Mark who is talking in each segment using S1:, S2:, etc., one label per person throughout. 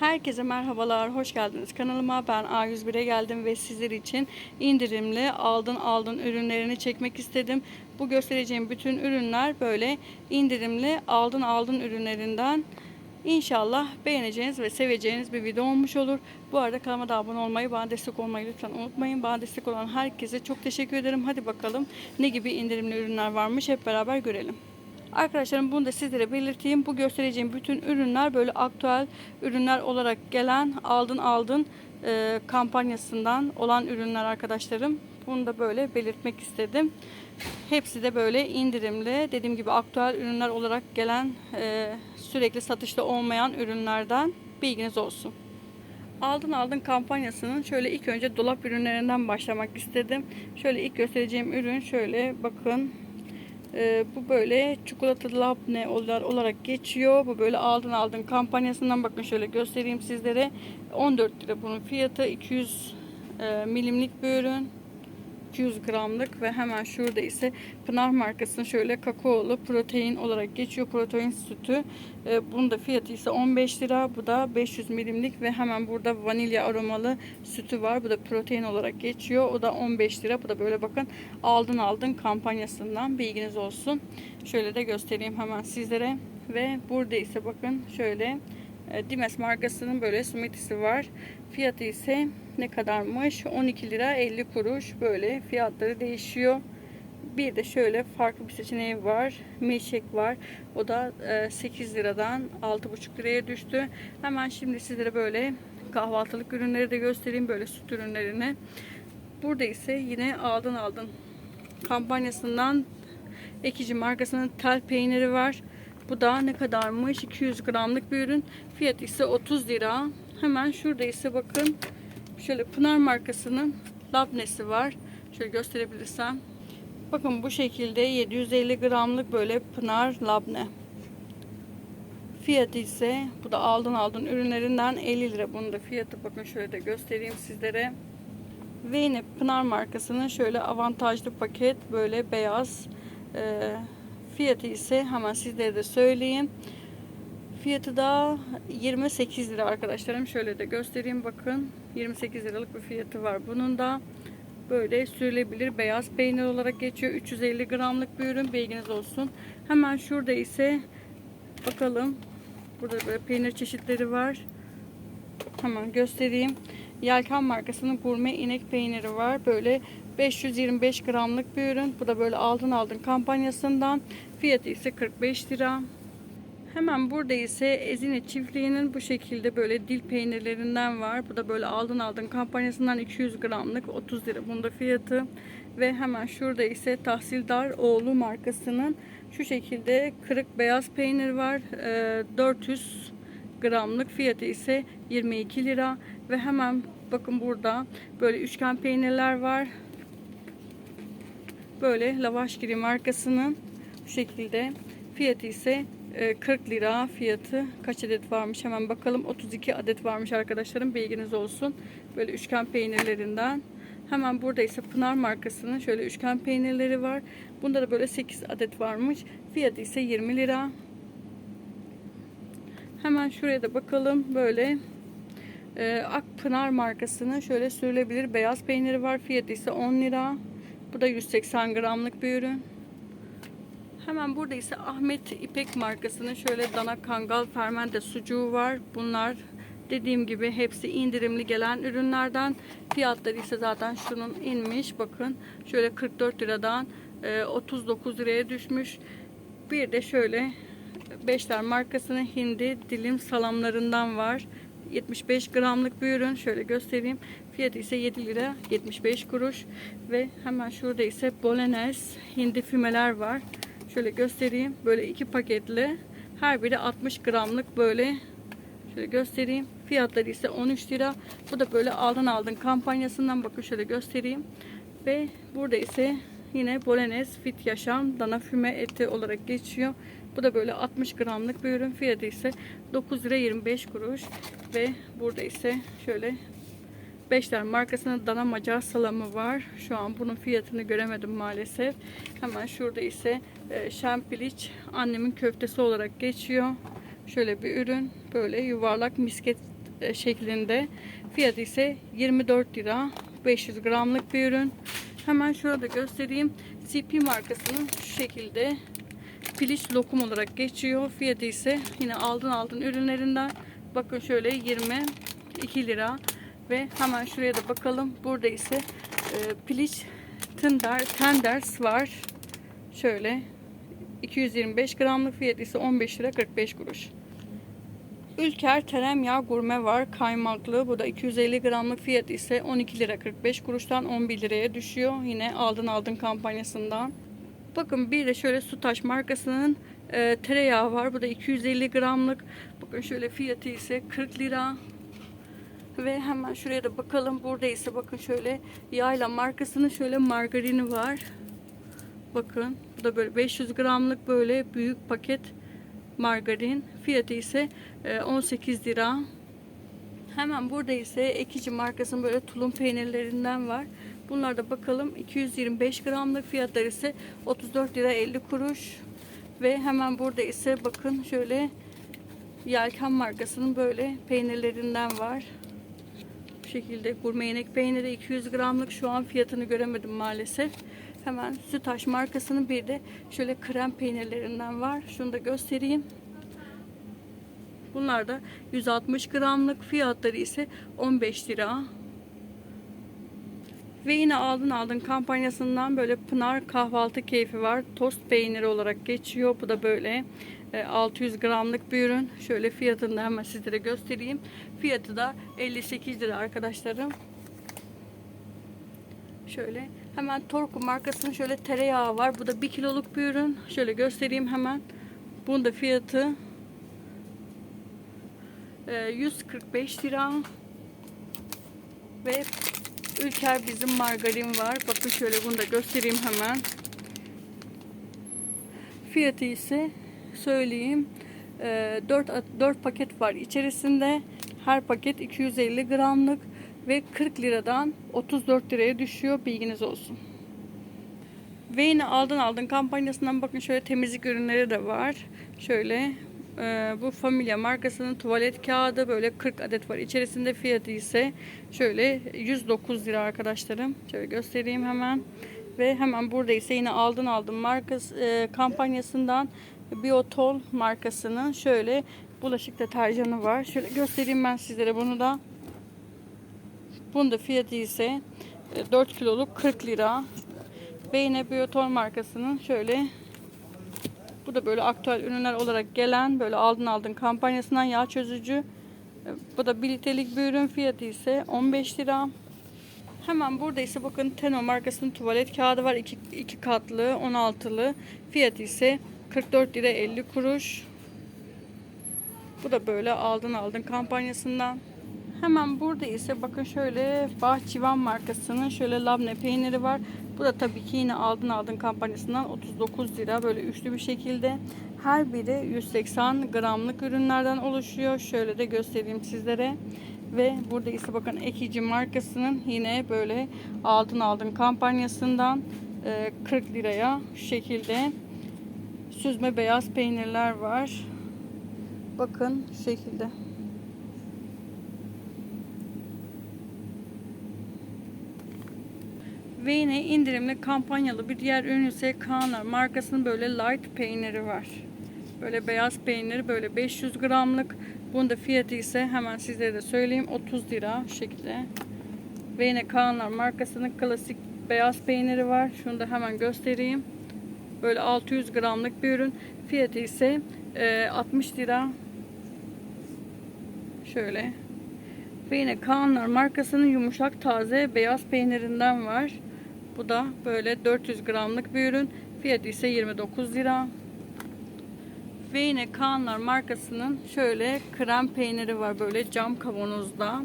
S1: Herkese merhabalar, hoş geldiniz kanalıma. Ben A101'e geldim ve sizler için indirimli aldın aldın ürünlerini çekmek istedim. Bu göstereceğim bütün ürünler böyle indirimli aldın aldın ürünlerinden. İnşallah beğeneceğiniz ve seveceğiniz bir video olmuş olur. Bu arada kanalıma da abone olmayı, bana destek olmayı lütfen unutmayın. Bana destek olan herkese çok teşekkür ederim. Hadi bakalım ne gibi indirimli ürünler varmış hep beraber görelim. Arkadaşlarım bunu da sizlere belirteyim. Bu göstereceğim bütün ürünler böyle aktüel ürünler olarak gelen aldın aldın e, kampanyasından olan ürünler arkadaşlarım. Bunu da böyle belirtmek istedim. Hepsi de böyle indirimli. Dediğim gibi aktüel ürünler olarak gelen e, sürekli satışta olmayan ürünlerden bilginiz olsun. Aldın aldın kampanyasının şöyle ilk önce dolap ürünlerinden başlamak istedim. Şöyle ilk göstereceğim ürün şöyle bakın ee, bu böyle çikolatalı labne olarak geçiyor. Bu böyle aldın aldın kampanyasından bakın şöyle göstereyim sizlere. 14 lira bunun fiyatı. 200 e, milimlik bir ürün. 200 gramlık ve hemen şurada ise Pınar markasının şöyle kakaolu protein olarak geçiyor. Protein sütü. E, bunun da fiyatı ise 15 lira. Bu da 500 milimlik ve hemen burada vanilya aromalı sütü var. Bu da protein olarak geçiyor. O da 15 lira. Bu da böyle bakın aldın aldın kampanyasından bilginiz olsun. Şöyle de göstereyim hemen sizlere. Ve burada ise bakın şöyle e, Dimes markasının böyle Summitisi var. Fiyatı ise ne kadarmış? 12 lira 50 kuruş böyle fiyatları değişiyor. Bir de şöyle farklı bir seçeneği var. Milkshake var. O da 8 liradan 6,5 liraya düştü. Hemen şimdi sizlere böyle kahvaltılık ürünleri de göstereyim. Böyle süt ürünlerini. Burada ise yine aldın aldın kampanyasından Ekici markasının tel peyniri var. Bu da ne kadarmış? 200 gramlık bir ürün. Fiyat ise 30 lira. Hemen şurada ise bakın şöyle Pınar markasının labnesi var. Şöyle gösterebilirsem. Bakın bu şekilde 750 gramlık böyle Pınar labne. Fiyatı ise bu da aldın aldın ürünlerinden 50 lira. Bunun da fiyatı bakın şöyle de göstereyim sizlere. Ve Pınar markasının şöyle avantajlı paket böyle beyaz. Ee, fiyatı ise hemen sizlere de söyleyeyim. Fiyatı da 28 lira arkadaşlarım. Şöyle de göstereyim bakın. 28 liralık bir fiyatı var. Bunun da böyle sürülebilir beyaz peynir olarak geçiyor. 350 gramlık bir ürün. Bilginiz olsun. Hemen şurada ise bakalım. Burada böyle peynir çeşitleri var. Hemen göstereyim. Yelkan markasının gurme inek peyniri var. Böyle 525 gramlık bir ürün. Bu da böyle aldın aldın kampanyasından. Fiyatı ise 45 lira. Hemen burada ise Ezine çiftliğinin bu şekilde böyle dil peynirlerinden var. Bu da böyle aldın aldın kampanyasından 200 gramlık 30 lira bunda fiyatı. Ve hemen şurada ise Tahsildar Oğlu markasının şu şekilde kırık beyaz peynir var. 400 gramlık fiyatı ise 22 lira. Ve hemen bakın burada böyle üçgen peynirler var. Böyle Lavaşgiri markasının bu şekilde fiyatı ise 40 lira fiyatı kaç adet varmış? Hemen bakalım. 32 adet varmış arkadaşlarım. Bilginiz olsun. Böyle üçgen peynirlerinden. Hemen burada ise Pınar markasının şöyle üçgen peynirleri var. Bunda da böyle 8 adet varmış. Fiyatı ise 20 lira. Hemen şuraya da bakalım. Böyle e, Akpınar markasının şöyle sürülebilir beyaz peyniri var. Fiyatı ise 10 lira. Bu da 180 gramlık bir ürün Hemen burada ise Ahmet İpek markasının şöyle dana kangal fermente sucuğu var. Bunlar dediğim gibi hepsi indirimli gelen ürünlerden. Fiyatları ise zaten şunun inmiş. Bakın şöyle 44 liradan 39 liraya düşmüş. Bir de şöyle Beşler markasının hindi dilim salamlarından var. 75 gramlık bir ürün. Şöyle göstereyim. Fiyatı ise 7 lira 75 kuruş. Ve hemen şurada ise Bolognese hindi fümeler var. Şöyle göstereyim. Böyle iki paketli. Her biri 60 gramlık böyle. Şöyle göstereyim. Fiyatları ise 13 lira. Bu da böyle aldın aldın kampanyasından bakın şöyle göstereyim. Ve burada ise yine Bolognese Fit Yaşam dana füme eti olarak geçiyor. Bu da böyle 60 gramlık bir ürün. Fiyatı ise 9 lira 25 kuruş. Ve burada ise şöyle Beşler markasının dana macar salamı var. Şu an bunun fiyatını göremedim maalesef. Hemen şurada ise e, şampiliç annemin köftesi olarak geçiyor. Şöyle bir ürün. Böyle yuvarlak misket e, şeklinde. Fiyatı ise 24 lira. 500 gramlık bir ürün. Hemen şurada göstereyim. CP markasının şu şekilde piliç lokum olarak geçiyor. Fiyatı ise yine aldın aldın ürünlerinden. Bakın şöyle 22 lira. Ve hemen şuraya da bakalım. Burada ise e, piliç tender, tenders var. Şöyle 225 gramlık fiyatı ise 15 lira 45 kuruş. Ülker tereyağı gurme var kaymaklı. Bu da 250 gramlık fiyatı ise 12 lira 45 kuruştan 11 liraya düşüyor. Yine aldın aldın kampanyasından. Bakın bir de şöyle Sutaş markasının e, tereyağı var. Bu da 250 gramlık. Bakın şöyle fiyatı ise 40 lira. Ve hemen şuraya da bakalım. Burada ise bakın şöyle Yayla markasının şöyle margarini var. Bakın bu da böyle 500 gramlık böyle büyük paket margarin. Fiyatı ise e, 18 lira. Hemen burada ise Ekici markasının böyle tulum peynirlerinden var. Bunlar da bakalım 225 gramlık fiyatları ise 34 lira 50 kuruş. Ve hemen burada ise bakın şöyle Yelken markasının böyle peynirlerinden var. Şekilde gurme yenek peyniri 200 gramlık şu an fiyatını göremedim maalesef. Hemen Sütaş markasının bir de şöyle krem peynirlerinden var. Şunu da göstereyim. Bunlar da 160 gramlık fiyatları ise 15 lira. Ve yine aldın aldın kampanyasından böyle Pınar kahvaltı keyfi var. Tost peyniri olarak geçiyor. Bu da böyle 600 gramlık bir ürün. Şöyle fiyatını da hemen sizlere göstereyim. Fiyatı da 58 lira arkadaşlarım. Şöyle hemen Torku markasının şöyle tereyağı var. Bu da 1 kiloluk bir ürün. Şöyle göstereyim hemen. Bunun da fiyatı e, 145 lira. Ve Ülker bizim margarin var. Bakın şöyle bunu da göstereyim hemen. Fiyatı ise söyleyeyim. E, 4, 4 paket var içerisinde. Her paket 250 gramlık ve 40 liradan 34 liraya düşüyor. Bilginiz olsun. Ve yine aldın aldın kampanyasından bakın şöyle temizlik ürünleri de var. Şöyle e, bu Familia markasının tuvalet kağıdı böyle 40 adet var. İçerisinde fiyatı ise şöyle 109 lira arkadaşlarım. Şöyle göstereyim hemen. Ve hemen burada ise yine aldın aldın markası e, kampanyasından Biotol markasının şöyle bulaşık deterjanı var. Şöyle göstereyim ben sizlere bunu da. Bunun da fiyatı ise e, 4 kiloluk 40 lira. Ve yine Biotol markasının şöyle bu da böyle aktüel ürünler olarak gelen böyle aldın aldın kampanyasından yağ çözücü. E, Bu da 1 litrelik bir ürün fiyatı ise 15 lira. Hemen burada ise bakın Teno markasının tuvalet kağıdı var. 2 iki katlı 16'lı. Fiyatı ise 44 lira 50 kuruş. Bu da böyle aldın aldın kampanyasından. Hemen burada ise bakın şöyle Bahçıvan markasının şöyle labne peyniri var. Bu da tabii ki yine aldın aldın kampanyasından 39 lira böyle üçlü bir şekilde. Her biri 180 gramlık ürünlerden oluşuyor. Şöyle de göstereyim sizlere. Ve burada ise bakın Ekici markasının yine böyle aldın aldın kampanyasından e, 40 liraya şu şekilde süzme beyaz peynirler var. Bakın şu şekilde. Ve yine indirimli kampanyalı bir diğer ürün ise Kaanlar markasının böyle light peyniri var. Böyle beyaz peyniri böyle 500 gramlık. Bunun da fiyatı ise hemen sizlere de söyleyeyim 30 lira şekilde. Ve yine Kaanlar markasının klasik beyaz peyniri var. Şunu da hemen göstereyim. Böyle 600 gramlık bir ürün. Fiyatı ise e, 60 lira. Şöyle. Ve yine Kaanlar markasının yumuşak taze beyaz peynirinden var. Bu da böyle 400 gramlık bir ürün. Fiyatı ise 29 lira. Ve yine Kaanlar markasının şöyle krem peyniri var böyle cam kavanozda.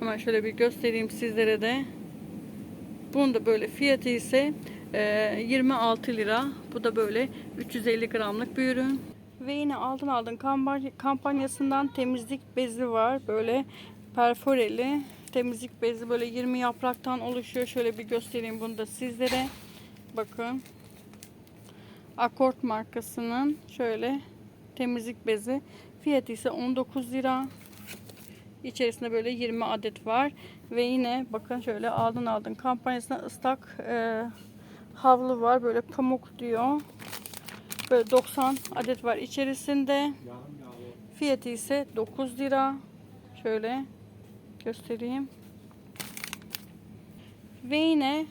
S1: Hemen şöyle bir göstereyim sizlere de. Bunun da böyle fiyatı ise e, 26 lira. Bu da böyle 350 gramlık bir ürün. Ve yine aldın aldın kampanya- kampanyasından temizlik bezi var. Böyle perforeli temizlik bezi böyle 20 yapraktan oluşuyor. Şöyle bir göstereyim bunu da sizlere. Bakın. Akort markasının şöyle temizlik bezi. Fiyatı ise 19 lira. İçerisinde böyle 20 adet var. Ve yine bakın şöyle aldın aldın kampanyasında ıslak e, havlu var. Böyle pamuk diyor. Böyle 90 adet var içerisinde. Fiyatı ise 9 lira. Şöyle göstereyim. Ve yine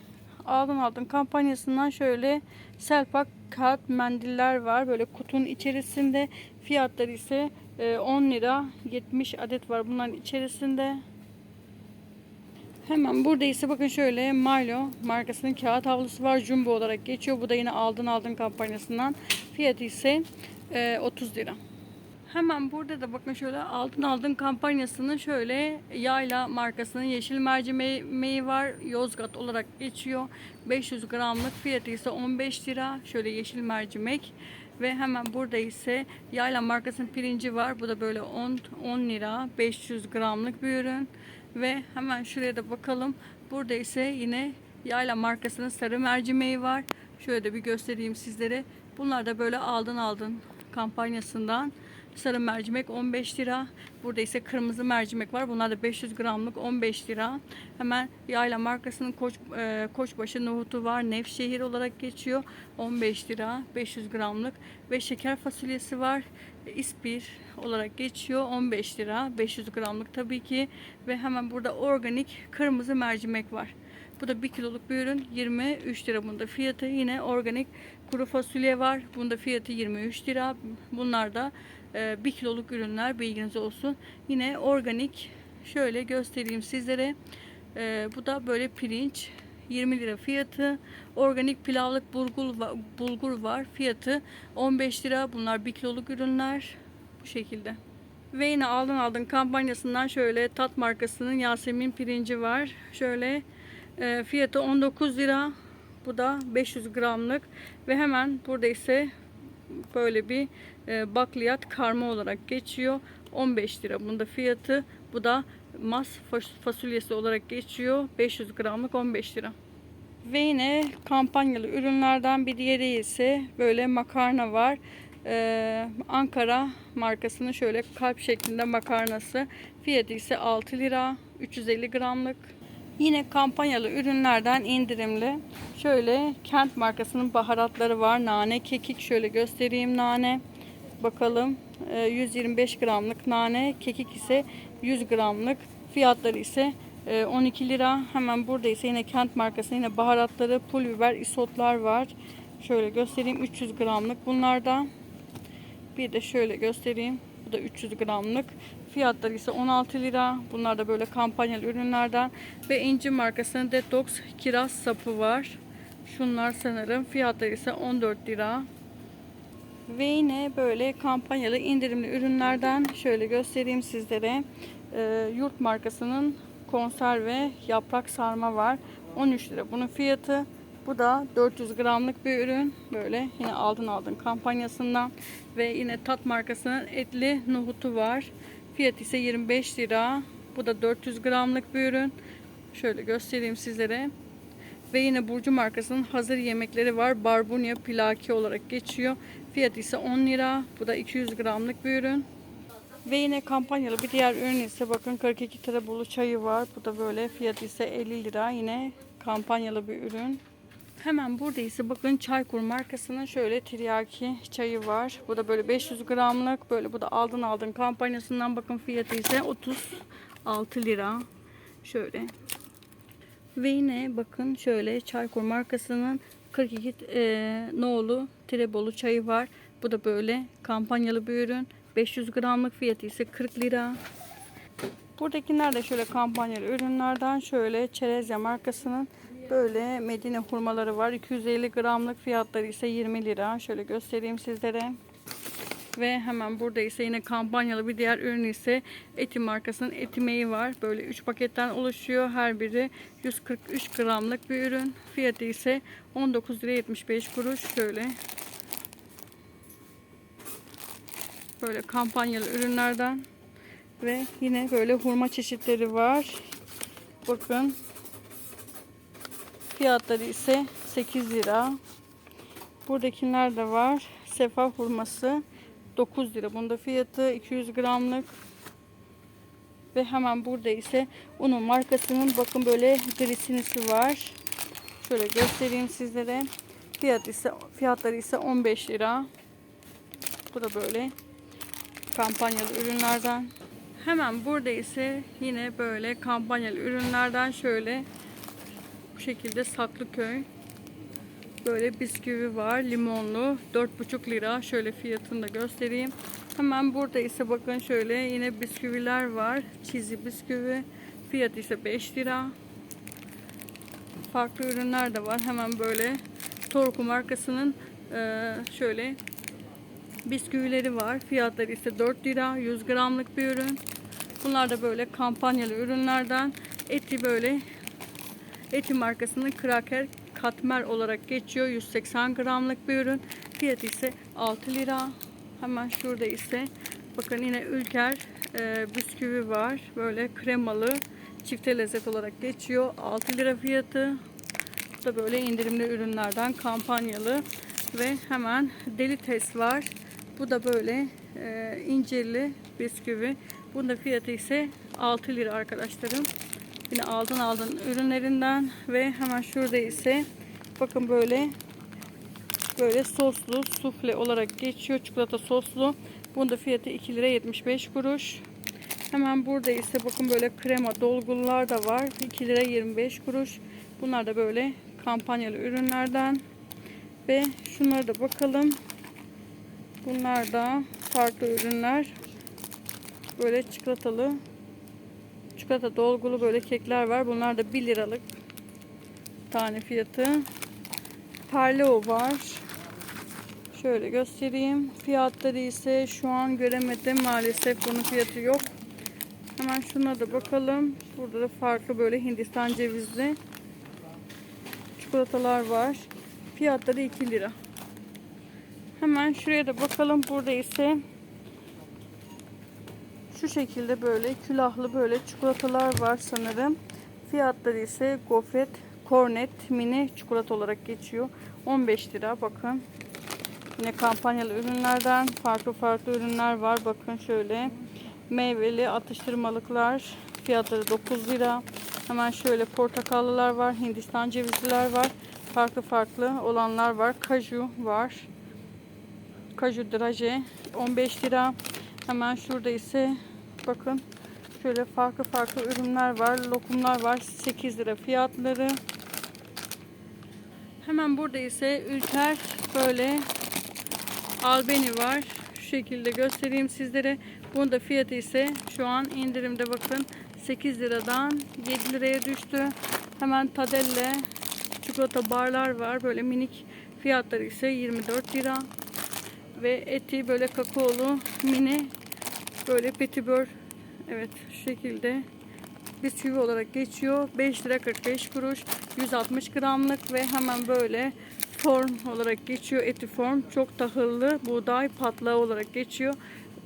S1: aldın aldın kampanyasından şöyle selpak kağıt mendiller var. Böyle kutunun içerisinde. Fiyatları ise e, 10 lira. 70 adet var bunların içerisinde. Hemen burada ise bakın şöyle Milo markasının kağıt havlusu var. Jumbo olarak geçiyor. Bu da yine aldın aldın kampanyasından. Fiyatı ise e, 30 lira. Hemen burada da bakın şöyle aldın aldın kampanyasının şöyle yayla markasının yeşil mercimeği var. Yozgat olarak geçiyor. 500 gramlık fiyatı ise 15 lira. Şöyle yeşil mercimek. Ve hemen burada ise yayla markasının pirinci var. Bu da böyle 10, 10 lira. 500 gramlık bir ürün. Ve hemen şuraya da bakalım. Burada ise yine yayla markasının sarı mercimeği var. Şöyle de bir göstereyim sizlere. Bunlar da böyle aldın aldın kampanyasından. Sarı mercimek 15 lira. Burada ise kırmızı mercimek var. Bunlar da 500 gramlık 15 lira. Hemen Yayla markasının koç, e, koçbaşı nohutu var. Nevşehir olarak geçiyor. 15 lira 500 gramlık. Ve şeker fasulyesi var. İspir olarak geçiyor. 15 lira 500 gramlık tabii ki. Ve hemen burada organik kırmızı mercimek var. Bu da 1 kiloluk bir ürün. 23 lira bunda fiyatı. Yine organik kuru fasulye var. Bunda fiyatı 23 lira. Bunlar da 1 kiloluk ürünler bilginiz olsun. Yine organik şöyle göstereyim sizlere. E, bu da böyle pirinç 20 lira fiyatı. Organik pilavlık bulgur, bulgur var. Fiyatı 15 lira. Bunlar 1 kiloluk ürünler. Bu şekilde. Ve yine aldın aldın kampanyasından şöyle tat markasının Yasemin pirinci var. Şöyle e, fiyatı 19 lira. Bu da 500 gramlık. Ve hemen burada ise böyle bir bakliyat karma olarak geçiyor. 15 lira bunda fiyatı. Bu da mas fas- fasulyesi olarak geçiyor. 500 gramlık 15 lira. Ve yine kampanyalı ürünlerden bir diğeri ise böyle makarna var. Ee, Ankara markasının şöyle kalp şeklinde makarnası. Fiyatı ise 6 lira. 350 gramlık. Yine kampanyalı ürünlerden indirimli. Şöyle Kent markasının baharatları var. Nane, kekik şöyle göstereyim nane. Bakalım Ee, 125 gramlık nane, kekik ise 100 gramlık. Fiyatları ise e, 12 lira. Hemen burada ise yine Kent markasının yine baharatları, pul biber, isotlar var. Şöyle göstereyim 300 gramlık bunlarda. Bir de şöyle göstereyim. Bu da 300 gramlık. Fiyatları ise 16 lira. Bunlar da böyle kampanyalı ürünlerden. Ve İnci markasının Detox kiraz sapı var. Şunlar sanırım. Fiyatları ise 14 lira. Ve yine böyle kampanyalı indirimli ürünlerden şöyle göstereyim sizlere. Ee, yurt markasının konserve yaprak sarma var. 13 lira bunun fiyatı. Bu da 400 gramlık bir ürün. Böyle yine aldın aldın kampanyasından. Ve yine Tat markasının etli nohutu var. Fiyatı ise 25 lira. Bu da 400 gramlık bir ürün. Şöyle göstereyim sizlere. Ve yine Burcu markasının hazır yemekleri var. Barbunya pilaki olarak geçiyor. Fiyatı ise 10 lira. Bu da 200 gramlık bir ürün. Ve yine kampanyalı bir diğer ürün ise bakın 42 terebolu çayı var. Bu da böyle fiyatı ise 50 lira. Yine kampanyalı bir ürün. Hemen burada ise bakın Çaykur markasının şöyle tiryaki çayı var. Bu da böyle 500 gramlık. Böyle bu da aldın aldın kampanyasından bakın fiyatı ise 36 lira. Şöyle ve yine bakın şöyle Çaykur markasının 42 e, nolu Tirebolu çayı var. Bu da böyle kampanyalı bir ürün. 500 gramlık fiyatı ise 40 lira. Buradakiler de şöyle kampanyalı ürünlerden şöyle Çerezya markasının böyle Medine hurmaları var. 250 gramlık fiyatları ise 20 lira. Şöyle göstereyim sizlere. Ve hemen burada ise yine kampanyalı bir diğer ürün ise Eti markasının etimeği var. Böyle 3 paketten oluşuyor. Her biri 143 gramlık bir ürün. Fiyatı ise 19 lira 75 kuruş. Şöyle böyle kampanyalı ürünlerden ve yine böyle hurma çeşitleri var. Bakın fiyatları ise 8 lira. Buradakiler de var. Sefa hurması 9 lira. Bunda fiyatı 200 gramlık. Ve hemen burada ise unun markasının bakın böyle grisinisi var. Şöyle göstereyim sizlere. Fiyat ise fiyatları ise 15 lira. Bu da böyle kampanyalı ürünlerden. Hemen burada ise yine böyle kampanyalı ürünlerden şöyle bu şekilde Saklıköy böyle bisküvi var limonlu 4,5 lira. Şöyle fiyatını da göstereyim. Hemen burada ise bakın şöyle yine bisküviler var. Çizi bisküvi. Fiyat ise 5 lira. Farklı ürünler de var. Hemen böyle Torku markasının eee, şöyle bisküvileri var. Fiyatları ise 4 lira. 100 gramlık bir ürün. Bunlar da böyle kampanyalı ürünlerden. Eti böyle Eti markasının kraker katmer olarak geçiyor. 180 gramlık bir ürün. Fiyatı ise 6 lira. Hemen şurada ise bakın yine Ülker e, bisküvi var. Böyle kremalı çifte lezzet olarak geçiyor. 6 lira fiyatı. Bu da böyle indirimli ürünlerden kampanyalı. Ve hemen Delites var. Bu da böyle e, incirli bisküvi. Bunun da fiyatı ise 6 lira arkadaşlarım. Yine aldın aldın ürünlerinden ve hemen şurada ise bakın böyle böyle soslu sufle olarak geçiyor çikolata soslu. Bunun da fiyatı 2 lira 75 kuruş. Hemen burada ise bakın böyle krema dolgulular da var. 2 lira 25 kuruş. Bunlar da böyle kampanyalı ürünlerden. Ve şunlara da bakalım. Bunlar da farklı ürünler. Böyle çikolatalı Çikolata dolgulu böyle kekler var. Bunlar da 1 liralık tane fiyatı. Parleo var. Şöyle göstereyim. Fiyatları ise şu an göremedim. Maalesef bunun fiyatı yok. Hemen şuna da bakalım. Burada da farklı böyle Hindistan cevizli çikolatalar var. Fiyatları 2 lira. Hemen şuraya da bakalım. Burada ise şu şekilde böyle külahlı böyle çikolatalar var sanırım. Fiyatları ise gofret, kornet, mini çikolata olarak geçiyor. 15 lira bakın. Yine kampanyalı ürünlerden farklı farklı ürünler var. Bakın şöyle meyveli atıştırmalıklar fiyatları 9 lira. Hemen şöyle portakallılar var. Hindistan cevizliler var. Farklı farklı olanlar var. Kaju var. Kaju draje 15 lira. Hemen şurada ise bakın şöyle farklı farklı ürünler var. Lokumlar var. 8 lira fiyatları. Hemen burada ise Ülker böyle albeni var. Şu şekilde göstereyim sizlere. Bunun da fiyatı ise şu an indirimde bakın 8 liradan 7 liraya düştü. Hemen Tadelle çikolata barlar var. Böyle minik fiyatları ise 24 lira. Ve eti böyle kakaolu mini böyle petibör evet şu şekilde bisküvi olarak geçiyor. 5 lira 45 kuruş 160 gramlık ve hemen böyle form olarak geçiyor. Eti form çok tahıllı buğday patlağı olarak geçiyor.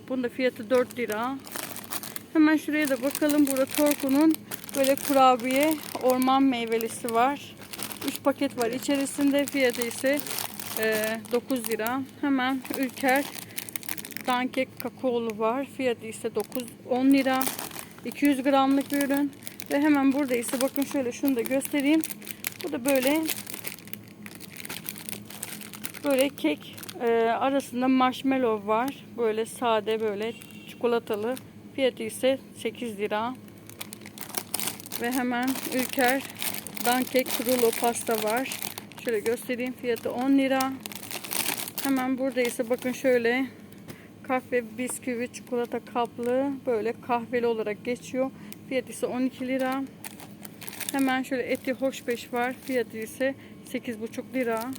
S1: Bunun da fiyatı 4 lira. Hemen şuraya da bakalım. Burada Torku'nun böyle kurabiye orman meyvelisi var. 3 paket var içerisinde. Fiyatı ise e, 9 lira. Hemen Ülker dankek kakaolu var. Fiyatı ise 9 10 lira. 200 gramlık bir ürün. Ve hemen burada ise bakın şöyle şunu da göstereyim. Bu da böyle böyle kek e, arasında marshmallow var. Böyle sade böyle çikolatalı. Fiyatı ise 8 lira. Ve hemen Ülker dankek rulo pasta var. Şöyle göstereyim. Fiyatı 10 lira. Hemen burada ise bakın şöyle kahve bisküvi çikolata kaplı böyle kahveli olarak geçiyor. Fiyatı ise 12 lira. Hemen şöyle eti hoşbeş var. Fiyatı ise 8,5 lira.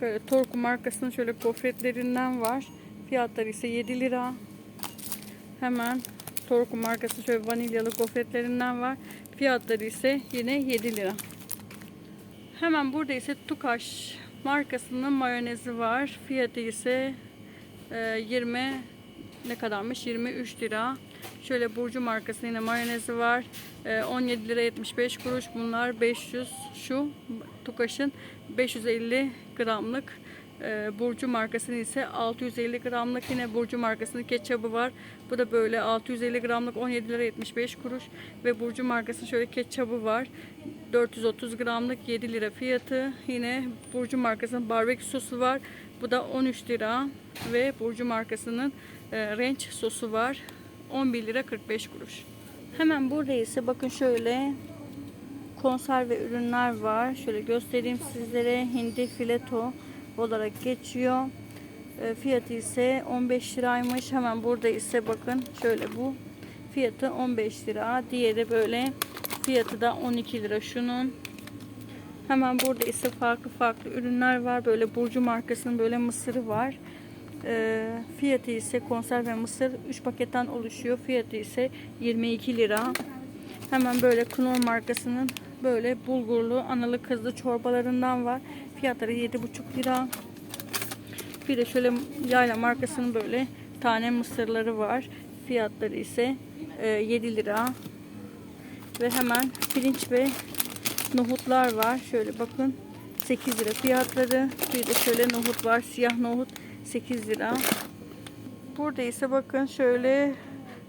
S1: Böyle Torku markasının şöyle gofretlerinden var. Fiyatları ise 7 lira. Hemen Torku markası şöyle vanilyalı gofretlerinden var. Fiyatları ise yine 7 lira. Hemen burada ise Tukaş markasının mayonezi var. Fiyatı ise 20 ne kadarmış? 23 lira. Şöyle Burcu markasının yine mayonezi var. E, 17 lira 75 kuruş. Bunlar 500 şu Tukaş'ın 550 gramlık Ee, Burcu markasının ise 650 gramlık yine Burcu markasının ketçabı var. Bu da böyle 650 gramlık 17 lira 75 kuruş ve Burcu markasının şöyle ketçabı var. 430 gramlık 7 lira fiyatı. Yine Burcu markasının barbekü sosu var. Bu da 13 lira ve Burcu markasının e, ranch sosu var. 11 lira 45 kuruş. Hemen burada ise bakın şöyle konserve ürünler var. Şöyle göstereyim sizlere. Hindi fileto olarak geçiyor. E, fiyatı ise 15 liraymış. Hemen burada ise bakın şöyle bu fiyatı 15 lira. Diğeri böyle fiyatı da 12 lira şunun. Hemen burada ise farklı farklı ürünler var. Böyle Burcu markasının böyle mısırı var. E, fiyatı ise konserve mısır 3 paketten oluşuyor. Fiyatı ise 22 lira. Hemen böyle Knorr markasının böyle bulgurlu analı kızlı çorbalarından var. Fiyatları 7,5 lira. Bir de şöyle yayla markasının böyle tane mısırları var. Fiyatları ise e, 7 lira. Ve hemen pirinç ve nohutlar var. Şöyle bakın 8 lira fiyatları. Bir de şöyle nohut var. Siyah nohut 8 lira. Burada ise bakın şöyle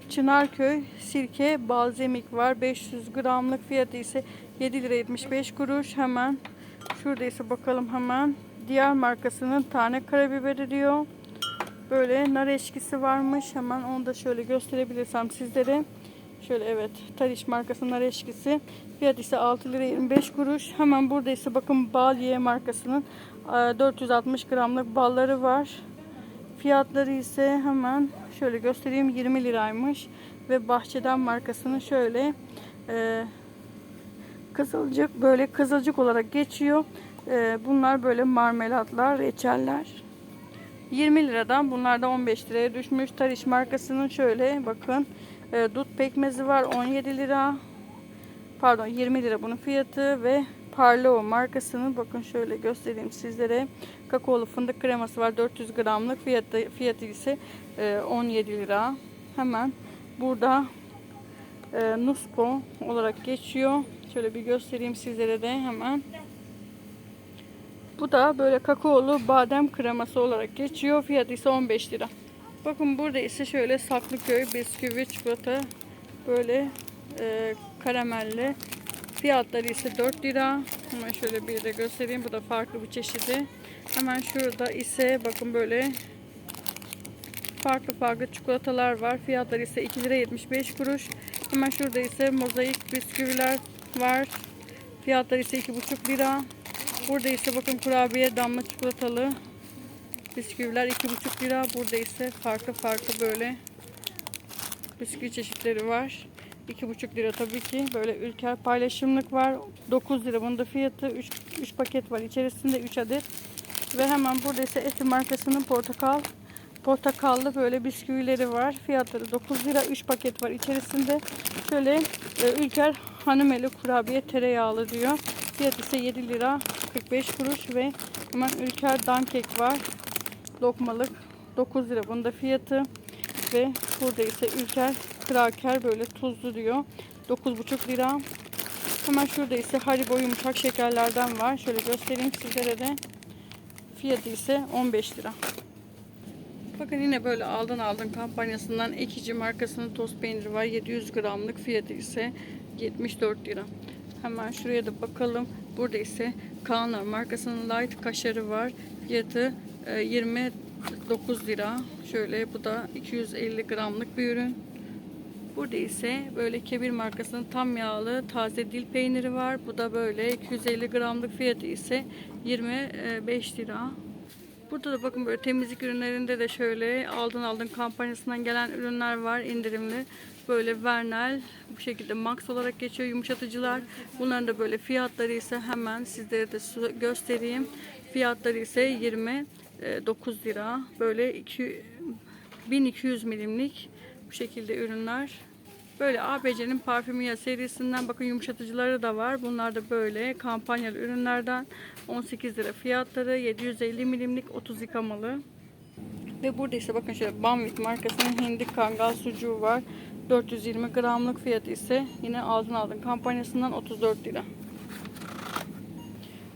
S1: Çınarköy sirke balzamik var. 500 gramlık fiyatı ise 7 lira 75 kuruş. Hemen şurada ise bakalım hemen. Diğer markasının tane karabiberi diyor. Böyle nar eşkisi varmış. Hemen onu da şöyle gösterebilirsem sizlere. Şöyle evet. Tariş markasının nar eşkisi. Fiyat ise 6 lira 25 kuruş. Hemen burada ise bakın Balye markasının e, 460 gramlık balları var. Fiyatları ise hemen şöyle göstereyim 20 liraymış. Ve Bahçeden markasının şöyle e, kızılcık böyle kızılcık olarak geçiyor. E, bunlar böyle marmelatlar, reçeller. 20 liradan bunlar da 15 liraya düşmüş. Tariş markasının şöyle bakın e, dut pekmezi var 17 lira. Pardon 20 lira bunun fiyatı ve Parleo markasının bakın şöyle göstereyim sizlere. Kakaolu fındık kreması var 400 gramlık fiyatı, fiyatı ise e, 17 lira. Hemen burada e, Nusco olarak geçiyor. Şöyle bir göstereyim sizlere de hemen. Bu da böyle kakaolu badem kreması olarak geçiyor. Fiyatı ise 15 lira. Bakın burada ise şöyle Saklıköy bisküvi çikolata böyle e, karamelli. Fiyatları ise 4 lira. Hemen şöyle bir de göstereyim. Bu da farklı bir çeşidi. Hemen şurada ise bakın böyle farklı farklı çikolatalar var. Fiyatları ise 2 lira 75 kuruş. Hemen şurada ise mozaik bisküviler var. Fiyatları ise 2,5 lira. Burada ise bakın kurabiye damla çikolatalı bisküviler 2,5 lira. Burada ise farklı farklı böyle bisküvi çeşitleri var. 2,5 lira tabii ki. Böyle ülker paylaşımlık var. 9 lira. Bunun da fiyatı 3, 3 paket var. içerisinde 3 adet. Ve hemen burada ise Eti markasının portakal portakallı böyle bisküvileri var. Fiyatları 9 lira. 3 paket var içerisinde. Şöyle e, Ülker hanımeli kurabiye tereyağlı diyor. Fiyatı ise 7 lira 45 kuruş ve hemen Ülker dankek var. Lokmalık 9 lira. Bunun da fiyatı ve burada ise Ülker kraker böyle tuzlu diyor. 9,5 lira. Hemen şurada ise Haribo yumuşak şekerlerden var. Şöyle göstereyim sizlere de. Fiyatı ise 15 lira. Bakın yine böyle aldın aldın kampanyasından Ekici markasının toz peyniri var. 700 gramlık fiyatı ise 74 lira. Hemen şuraya da bakalım. Burada ise Kaanlar markasının light kaşarı var. Fiyatı 29 lira. Şöyle bu da 250 gramlık bir ürün. Burada ise böyle Kebir markasının tam yağlı taze dil peyniri var. Bu da böyle 250 gramlık fiyatı ise 25 lira. Burada da bakın böyle temizlik ürünlerinde de şöyle aldın aldın kampanyasından gelen ürünler var indirimli. Böyle Vernel bu şekilde Max olarak geçiyor yumuşatıcılar. Bunların da böyle fiyatları ise hemen sizlere de göstereyim. Fiyatları ise 29 lira. Böyle 2, 1200 milimlik bu şekilde ürünler. Böyle ABC'nin parfümüya serisinden bakın yumuşatıcıları da var. Bunlar da böyle kampanyalı ürünlerden 18 lira fiyatları 750 milimlik 30 yıkamalı. Ve burada ise bakın şöyle Banvit markasının hindi kangal sucuğu var. 420 gramlık fiyatı ise yine aldın aldın kampanyasından 34 lira.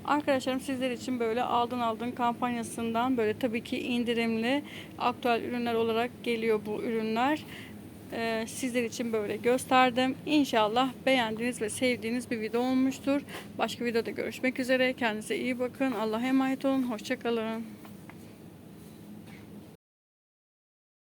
S1: Arkadaşlarım sizler için böyle aldın aldın kampanyasından böyle tabii ki indirimli aktüel ürünler olarak geliyor bu ürünler. Ee, sizler için böyle gösterdim. İnşallah beğendiğiniz ve sevdiğiniz bir video olmuştur. Başka videoda görüşmek üzere. Kendinize iyi bakın. Allah'a emanet olun. Hoşçakalın.